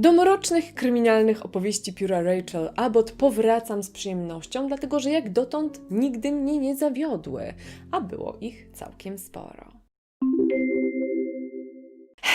Do mrocznych, kryminalnych opowieści pióra Rachel Abbott powracam z przyjemnością, dlatego że jak dotąd nigdy mnie nie zawiodły, a było ich całkiem sporo.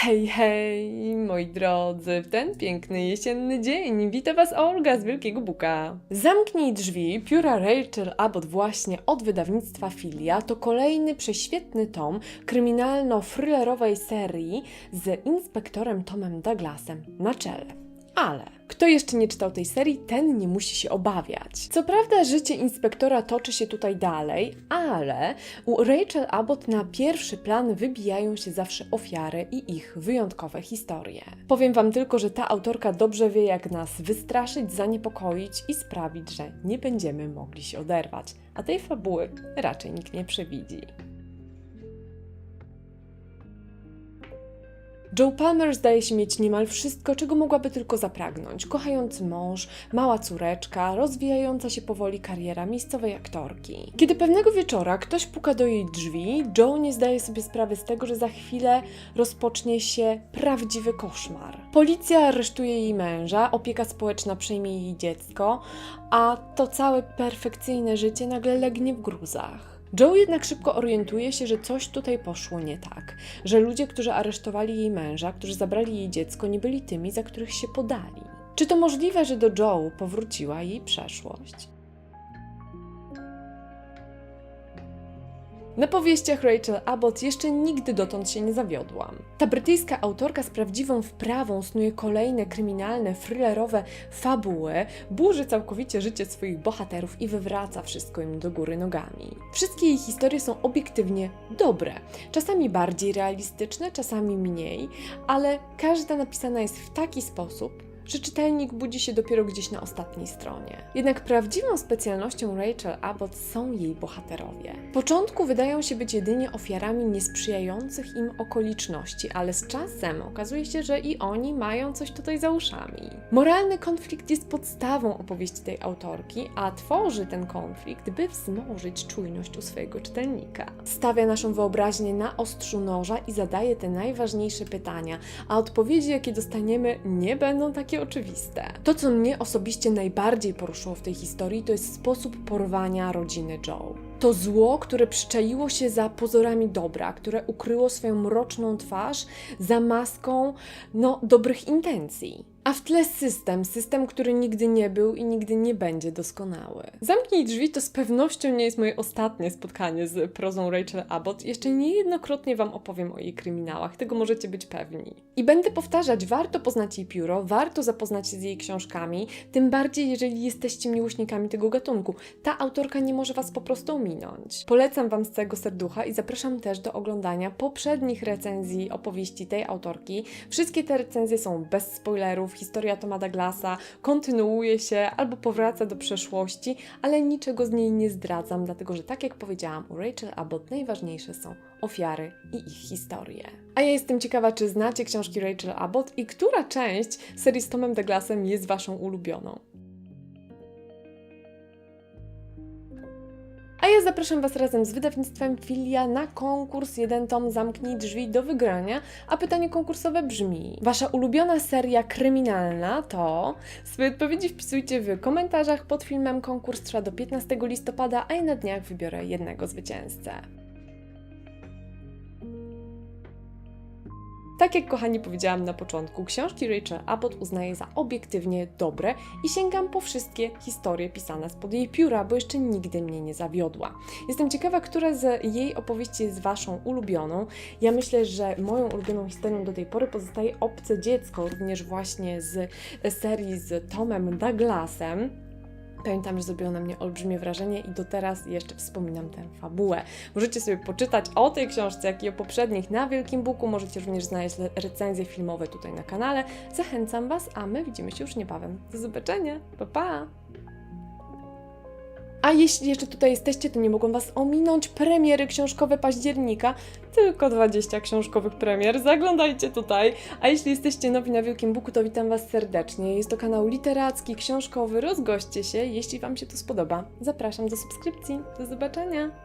Hej, hej, moi drodzy, w ten piękny jesienny dzień wita Was Olga z Wielkiego Buka. Zamknij drzwi, pióra Rachel Abbott właśnie od wydawnictwa Filia to kolejny prześwietny tom kryminalno-thrillerowej serii z inspektorem Tomem Douglasem na czele. Ale kto jeszcze nie czytał tej serii, ten nie musi się obawiać. Co prawda, życie inspektora toczy się tutaj dalej, ale u Rachel Abbott na pierwszy plan wybijają się zawsze ofiary i ich wyjątkowe historie. Powiem Wam tylko, że ta autorka dobrze wie, jak nas wystraszyć, zaniepokoić i sprawić, że nie będziemy mogli się oderwać, a tej fabuły raczej nikt nie przewidzi. Joe Palmer zdaje się mieć niemal wszystko, czego mogłaby tylko zapragnąć. Kochający mąż, mała córeczka, rozwijająca się powoli kariera miejscowej aktorki. Kiedy pewnego wieczora ktoś puka do jej drzwi, Joe nie zdaje sobie sprawy z tego, że za chwilę rozpocznie się prawdziwy koszmar. Policja aresztuje jej męża, opieka społeczna przejmie jej dziecko, a to całe perfekcyjne życie nagle legnie w gruzach. Joe jednak szybko orientuje się, że coś tutaj poszło nie tak, że ludzie, którzy aresztowali jej męża, którzy zabrali jej dziecko, nie byli tymi, za których się podali. Czy to możliwe, że do Joe powróciła jej przeszłość? Na powieściach Rachel Abbott jeszcze nigdy dotąd się nie zawiodłam. Ta brytyjska autorka z prawdziwą wprawą snuje kolejne kryminalne, thrillerowe fabuły, burzy całkowicie życie swoich bohaterów i wywraca wszystko im do góry nogami. Wszystkie jej historie są obiektywnie dobre, czasami bardziej realistyczne, czasami mniej, ale każda napisana jest w taki sposób, że czytelnik budzi się dopiero gdzieś na ostatniej stronie. Jednak prawdziwą specjalnością Rachel Abbott są jej bohaterowie. W początku wydają się być jedynie ofiarami niesprzyjających im okoliczności, ale z czasem okazuje się, że i oni mają coś tutaj za uszami. Moralny konflikt jest podstawą opowieści tej autorki, a tworzy ten konflikt, by wzmożyć czujność u swojego czytelnika. Stawia naszą wyobraźnię na ostrzu noża i zadaje te najważniejsze pytania, a odpowiedzi, jakie dostaniemy, nie będą takie oczywiste. To, co mnie osobiście najbardziej poruszyło w tej historii, to jest sposób porwania rodziny Joe. To zło, które przyczaiło się za pozorami dobra, które ukryło swoją mroczną twarz za maską, no, dobrych intencji. A w tle system, system, który nigdy nie był i nigdy nie będzie doskonały. Zamknij drzwi to z pewnością nie jest moje ostatnie spotkanie z prozą Rachel Abbott. Jeszcze niejednokrotnie Wam opowiem o jej kryminałach, tego możecie być pewni. I będę powtarzać, warto poznać jej pióro, warto zapoznać się z jej książkami, tym bardziej jeżeli jesteście miłośnikami tego gatunku. Ta autorka nie może Was po prostu ominąć. Polecam Wam z całego serducha i zapraszam też do oglądania poprzednich recenzji opowieści tej autorki. Wszystkie te recenzje są bez spoilerów, historia Toma Douglasa kontynuuje się albo powraca do przeszłości, ale niczego z niej nie zdradzam, dlatego że tak jak powiedziałam, u Rachel Abbott najważniejsze są ofiary i ich historie. A ja jestem ciekawa, czy znacie książki Rachel Abbott i która część serii z Tomem Douglasem jest Waszą ulubioną. Zapraszam Was razem z wydawnictwem Filia na konkurs Jeden Tom Zamknij Drzwi do wygrania, a pytanie konkursowe brzmi Wasza ulubiona seria kryminalna to... Swoje odpowiedzi wpisujcie w komentarzach pod filmem. Konkurs trwa do 15 listopada, a ja na dniach wybiorę jednego zwycięzcę. Tak jak kochani powiedziałam na początku, książki Rachel Abbott uznaję za obiektywnie dobre i sięgam po wszystkie historie pisane spod jej pióra, bo jeszcze nigdy mnie nie zawiodła. Jestem ciekawa, która z jej opowieści jest Waszą ulubioną. Ja myślę, że moją ulubioną historią do tej pory pozostaje Obce Dziecko, również właśnie z serii z Tomem Douglasem. Pamiętam, że zrobiło na mnie olbrzymie wrażenie i do teraz jeszcze wspominam tę fabułę. Możecie sobie poczytać o tej książce, jak i o poprzednich na Wielkim Buku. Możecie również znaleźć le- recenzje filmowe tutaj na kanale. Zachęcam Was, a my widzimy się już niebawem. Do zobaczenia. Pa, pa! A jeśli jeszcze tutaj jesteście, to nie mogą Was ominąć premiery książkowe października. Tylko 20 książkowych premier. Zaglądajcie tutaj. A jeśli jesteście nowi na Wielkim Buku, to witam Was serdecznie. Jest to kanał literacki, książkowy. Rozgoście się, jeśli Wam się to spodoba. Zapraszam do subskrypcji. Do zobaczenia.